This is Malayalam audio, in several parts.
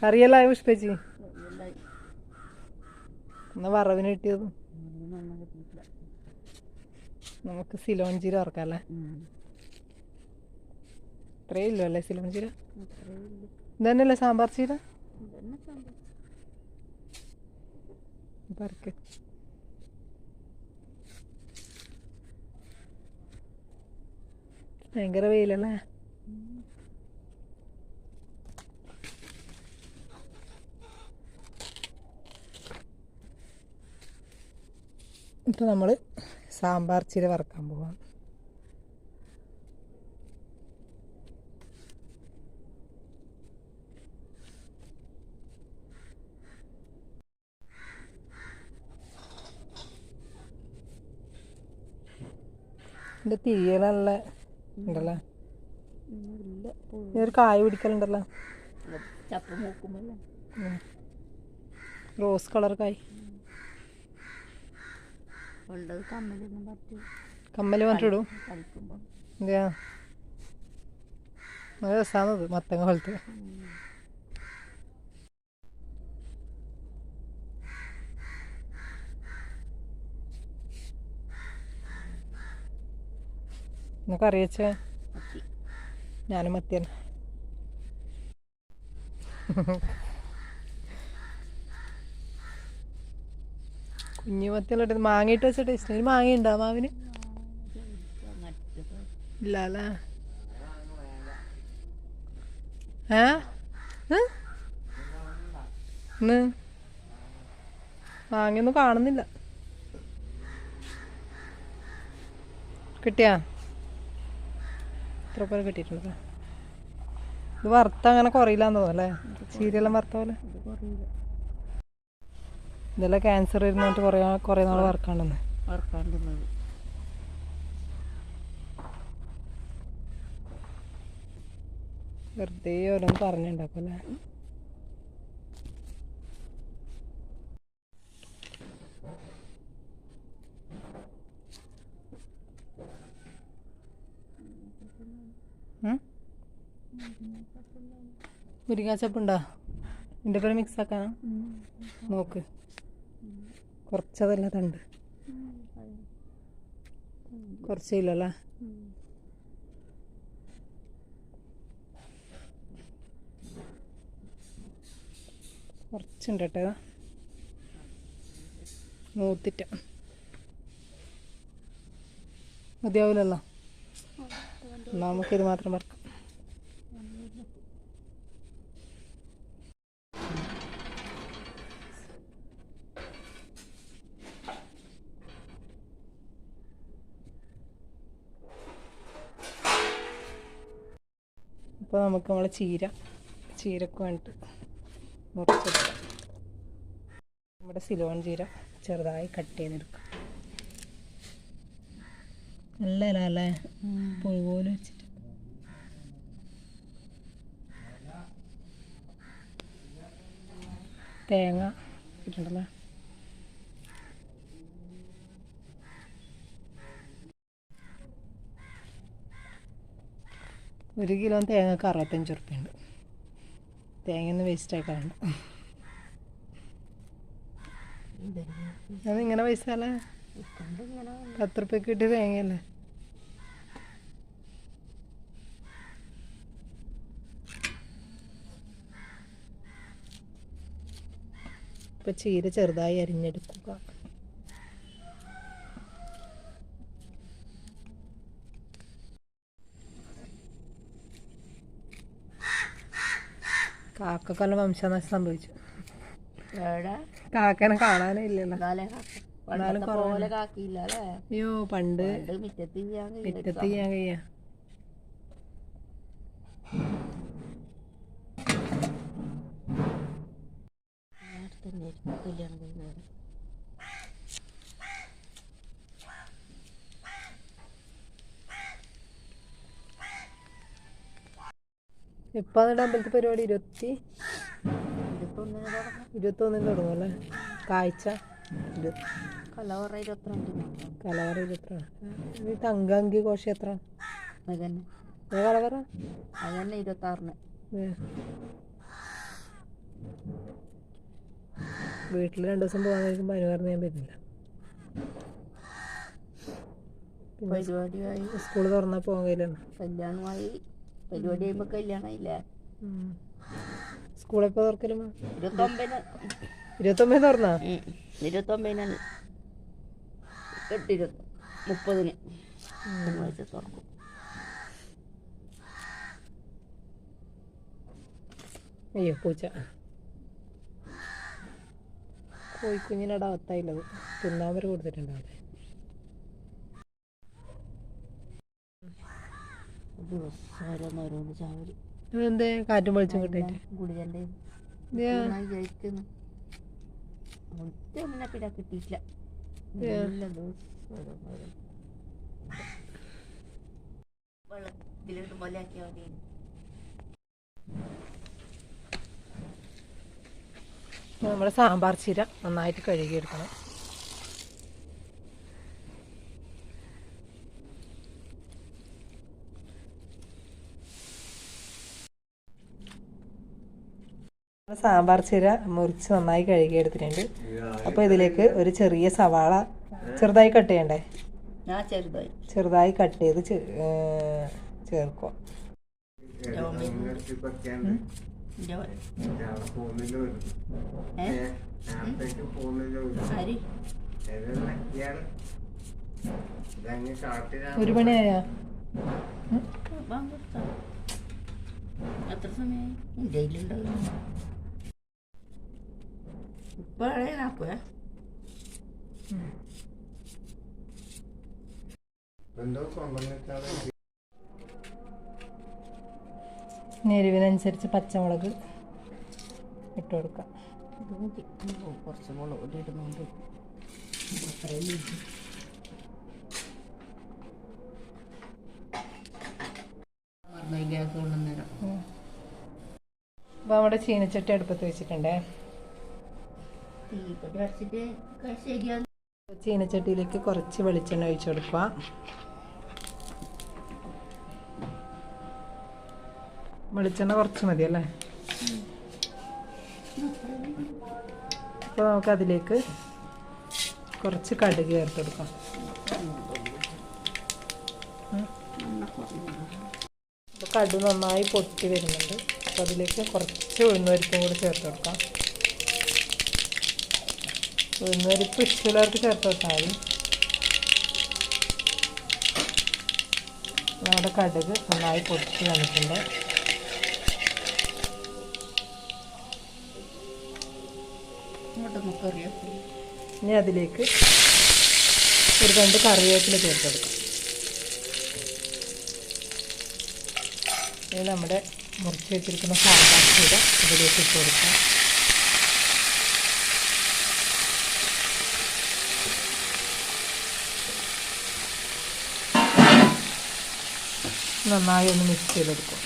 കറിയെല്ലാം ആയോ പുഷ്പേച്ചി ഒന്ന് എന്നാ വറവിന് കിട്ടിയത്. നമുക്ക് സിലോൺ ജീര വറക്കാല്ലേ ഇത്രേ ഇല്ലു അല്ലേ സിലോൺ ജീര? ഇതന്നെയല്ലേ സാമ്പാർ ചീര പറക്ക് ഭയങ്കര വെയിലല്ലേ? ഇപ്പൊ നമ്മൾ സാമ്പാർ ചീര വറക്കാൻ പോവാം. എന്റെ തീയല നല്ല ഉണ്ടല്ലോ ഒരു കായ പിടിക്കലുണ്ടല്ലോ. റോസ് കളർ കായ്. ഉള്ളത് കമ്മലൊന്നും പറ്റി. കമ്മൽ പറഞ്ഞിടും കളിക്കുമ്പോൾ എന്തിയാ നല്ല രസാണത് മത്തങ്ങ പോലത്തെ. വെച്ചേ? പറ്റി ഞാനും മത്തിയാണ്. കുഞ്ഞു മത്തിയെല്ലാം ഇട്ട് മാങ്ങയിട്ട് വെച്ച ടേസ്റ്റ് മാങ്ങ ഉണ്ടോ മാവിന്? ഇല്ല അല്ലേ മാങ്ങയൊന്നും കാണുന്നില്ല. കിട്ടിയാ? എത്ര പേര് കിട്ടിയിട്ടുണ്ട് ഇത് വറുത്ത അങ്ങനെ തോന്നുന്നു അല്ലേ? ചീരയെല്ലാം വറുത്ത പോലെ? കുറയില്ല ഇതെല്ലാം ക്യാൻസർ ഇരുന്നിട്ട് കുറേ കുറേ നാൾ വർക്കാണ്ടെന്ന് വെറുതെ ഓരോന്ന് പറഞ്ഞുണ്ടാക്കും അല്ലേ? മുരിങ്ങാച്ചപ്പുണ്ടോ? എന്റെ പേര് മിക്സ് ആക്കാനോ? നോക്ക്. കുറച്ചതല്ല തണ്ട് കുറച്ചില്ലല്ലേ കുറച്ചുണ്ട് കേട്ടോ മൂത്തിട്ട് മതിയാവില്ലല്ലോ നമുക്കിത് മാത്രം വറക്കാം അപ്പോൾ നമുക്ക് നമ്മളെ ചീര ചീരക്ക് വേണ്ടിയിട്ട് മുറിച്ചെടുക്കാം. നമ്മുടെ സിലോൺ ചീര ചെറുതായി കട്ട് ചെയ്തെടുക്കാം. നല്ല അല്ലേ? പുഴുപോലെ വെച്ചിട്ട്. തേങ്ങ ഇട്ടുണ്ടല്ലോ ഒരു കിലോ തേങ്ങക്ക് അറുപത്തഞ്ച് ഉറുപ്പ്യുണ്ട്. തേങ്ങയൊന്നും വേസ്റ്റ് ആക്കാറുണ്ട് അതിങ്ങനെ പൈസ അല്ലേ? പത്ത് റുപ്യക്ക് കിട്ടിയ തേങ്ങയല്ലേ? ഇപ്പൊ ചീര ചെറുതായി അരിഞ്ഞെടുക്കുക. കാക്കക്കെല്ലാം വംശനാശം സംഭവിച്ചു. കാക്കനെ കാണാനേ ഇല്ലല്ലോ. അയ്യോ പണ്ട് മിറ്റത്ത് ചെയ്യാൻ കഴിയ. കല്യാണം കഴിയുന്നത് ഇപ്പൊ അതിന്റെ അമ്പലത്തെ പരിപാടി ഇരുപത്തി ഇരുപത്തൊന്നിന് തുടങ്ങും അല്ലേ? കാഴ്ച. കലവറ ഇരുപത്തിരണ്ടിന് കലവറ ഇരുപത്തി ഈ തങ്കങ്കി എത്ര? അതന്നെ. ഏ കള പറ അത് ഇരുപത്താറിന് വീട്ടിൽ രണ്ടു ദിവസം പോകാൻ കഴിക്കുമ്പോൾ അതിന് പറഞ്ഞ് ഞാൻ വരുന്നില്ല. പരിപാടിയായി. സ്കൂൾ തുറന്നാൽ പോകാൻ കഴിയില്ല കല്യാണമായി. പരിപാടി കഴിയുമ്പോൾ കല്യാണമായില്ലേ സ്കൂളെപ്പോൾ തുറക്കലും ഇരുപത്തൊമ്പതിന് ഇരുപത്തൊമ്പത് തുറന്നാ. ഇരുപത്തൊമ്പതിനാണ് എട്ടിരുപത്തി മുപ്പതിന്. തിങ്കളാഴ്ച തുറക്കും. അയ്യോ പൂച്ച. കോഴിക്കുഞ്ഞിനടാ അകത്തായില്ലത് തിന്നാമര കൊടുത്തിട്ടുണ്ടാവില്ലേ ദിവസം ഓരോന്ന് ചാവൽ. എന്തേ കാറ്റും വെളിച്ചം കിട്ടിയിട്ട് ഗുളികന്റെ ഇതെയാ? വിചാരിക്കുന്നു ഒറ്റ പിന്നെ പിന്നെ കിട്ടിയിട്ടില്ല. ഏ. എല്ലാ ദിവസവും ഓരോന്ന് ഓരോന്ന്. വെള്ളത്തിലിട്ട് പോലെയാക്കിയാൽ മതി. നമ്മുടെ സാമ്പാർ ചീര നന്നായിട്ട് കഴുകിയെടുക്കണം. സാമ്പാർ ചീര മുറിച്ച് നന്നായി കഴുകിയെടുത്തിട്ടുണ്ട് അപ്പോൾ ഇതിലേക്ക് ഒരു ചെറിയ സവാള ചെറുതായി കട്ട് ചെയ്യണ്ടേ? ചെറുതായി. ചെറുതായി കട്ട് ചെയ്ത് ചേർക്കുക. ഒരു മണിയായോ. എത്ര സമയം എന്റെ കയ്യിലുണ്ടാവില്ല എന്തോ കൊണ്ടുവന്നിട്ടാണ് എരിവിനനുസരിച്ച് പച്ചമുളക് ഇട്ട് കൊടുക്കാം. കുറച്ച് മുളക് ഇടുന്നുണ്ട് അത്രയും അപ്പോൾ നമ്മുടെ ചീനച്ചട്ടി അടുപ്പത്ത് വെച്ചിട്ടുണ്ടേ? ചീനച്ചട്ടിയിലേക്ക് കുറച്ച് വെളിച്ചെണ്ണ ഒഴിച്ചു കൊടുക്കുക. വെളിച്ചെണ്ണ കുറച്ച് മതി അല്ലേ? അപ്പോൾ നമുക്ക് അതിലേക്ക് കുറച്ച് കടുക് ചേർത്ത് കൊടുക്കാം. കടുക് നന്നായി പൊട്ടി വരുന്നുണ്ട്. അപ്പോൾ അതിലേക്ക് കുറച്ച് ഉഴുന്നുപരിപ്പും കൂടി ചേർത്ത് കൊടുക്കാം. ഉഴുന്നുപരിപ്പ് ഇഷ്ടമുള്ളവർക്ക് ചേർത്ത് വെച്ചാൽ മതി. നമ്മുടെ കടുക് നന്നായി പൊട്ടി വന്നിട്ടുണ്ട്. ഇനി അതിലേക്ക് ഒരു രണ്ട് കറിവേപ്പില ചേർത്ത് കൊടുക്കാം. ഇനി നമ്മുടെ മുറിച്ച് വെച്ചിരിക്കുന്ന സാമ്പാർ കൂടെ ഇതിലേക്ക് ഇട്ട് കൊടുക്കാം. നന്നായി ഒന്ന് മിക്സ് ചെയ്തെടുക്കും.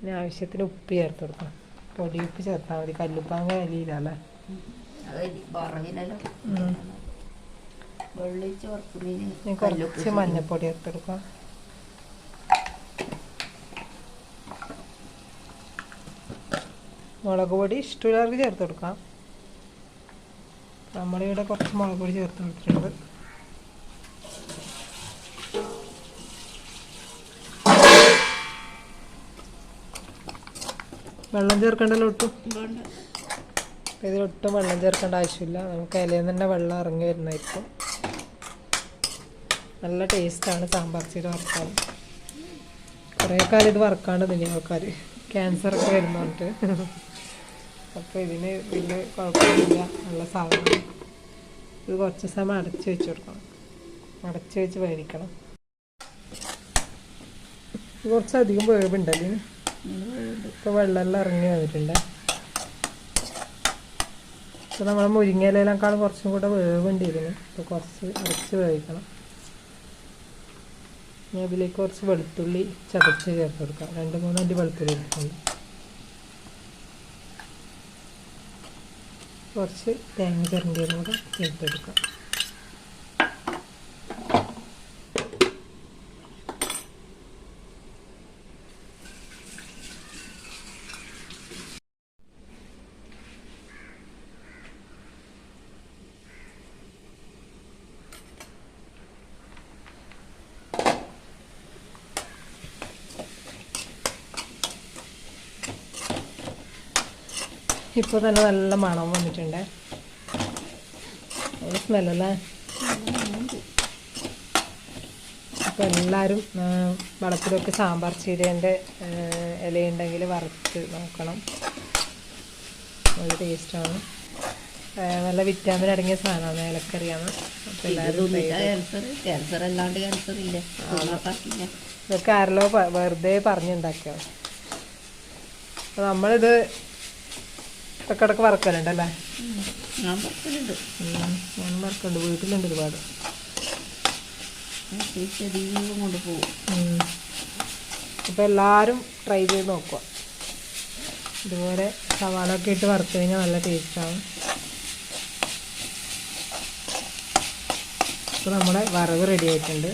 ഇനി ആവശ്യത്തിന് ഉപ്പ് ചേർത്ത് കൊടുക്കണം. പൊടി ഉപ്പ് ചേർത്താൽ മതി. കല്ലുപ്പാങ്ങ ഇനി കുറച്ച് മഞ്ഞപ്പൊടി ചേർത്ത് കൊടുക്കാം മുളക് പൊടി ഇഷ്ടമുള്ളവർക്ക് ചേർത്ത് കൊടുക്കാം. നമ്മളിവിടെ കുറച്ച് മുളക് പൊടി ചേർത്ത് കൊടുത്തിട്ടുണ്ട്. വെള്ളം ചേർക്കണ്ടല്ലോ ഒട്ടും? ഇതിലൊട്ടും വെള്ളം ചേർക്കേണ്ട ആവശ്യമില്ല. നമുക്ക് ഇലയിൽ തന്നെ വെള്ളം ഇറങ്ങി വരുന്നതായിരിക്കും. നല്ല ടേസ്റ്റാണ് സാമ്പാർ ചീര വറുക്കാൻ കുറേ കാലം ഇത് വറുക്കാണ്ട് തന്നെ ആൾക്കാർ ക്യാൻസറൊക്കെ വരുന്നുണ്ട്. അപ്പോൾ ഇതിന് വലിയ കുഴപ്പമൊന്നുമില്ല നല്ല സാധനം ഇത് കുറച്ച് സമയം അടച്ചു വെച്ച് കൊടുക്കണം. അടച്ചു വെച്ച് വേവിക്കണം. കുറച്ചധികം വേവുണ്ടല്ലേ? ഇപ്പോൾ വെള്ളമെല്ലാം ഇറങ്ങി വന്നിട്ടുണ്ട്. ഇപ്പോൾ നമ്മൾ മുരിങ്ങയിലേക്കാളും കുറച്ചും കൂടെ വേവുണ്ട് ഇതിന്. ഇപ്പോൾ കുറച്ച് അടച്ച് വേവിക്കണം. ഇനി അതിലേക്ക് കുറച്ച് വെളുത്തുള്ളി ചതച്ച് ചേർത്ത് കൊടുക്കാം. രണ്ട് മൂന്നണ്ടി വെളുത്തുള്ളി എടുക്കുന്നുണ്ട് കുറച്ച് തേങ്ങ ചിരണ്ടിയും കൂടെ ചേർത്തെടുക്കാം. ഇപ്പോൾ തന്നെ നല്ല മണം വന്നിട്ടുണ്ട്. നല്ല സ്മെല്ലല്ലേ അപ്പോൾ എല്ലാവരും വളത്തിലൊക്കെ സാമ്പാർ ചീരേന്റെ ഇലയുണ്ടെങ്കിൽ വറുത്ത് നോക്കണം. നല്ല ടേസ്റ്റാണ് നല്ല വിറ്റാമിൻ അടങ്ങിയ സാധനമാണ് ഏലക്കറിയാണ്. അപ്പോൾ എല്ലാവരും try ചെയ്ത് ക്യാൻസർ ക്യാൻസർ അല്ലാണ്ട് ക്യാൻസർ ഇല്ല. ഇതൊക്കെ ആരല്ലോ വെറുതെ പറഞ്ഞുണ്ടാക്കിയോ അപ്പോൾ നമ്മളിത് ഇടക്കിടക്ക് വറക്കലുണ്ടല്ലേ? ഞാൻ പറക്കലുണ്ട് ഉം, ഞാൻ വറക്കുന്നുണ്ട് വീട്ടിലുണ്ട് ഒരുപാട്. ശരീരം കൊണ്ട് പോകും. അപ്പോൾ എല്ലാവരും ട്രൈ ചെയ്ത് നോക്കുക. ഇതുപോലെ സവാള ഒക്കെ ഇട്ട് വറുത്ത് കഴിഞ്ഞാൽ നല്ല ടേസ്റ്റാണ് അപ്പോൾ നമ്മുടെ വറവ് റെഡി ആയിട്ടുണ്ട്.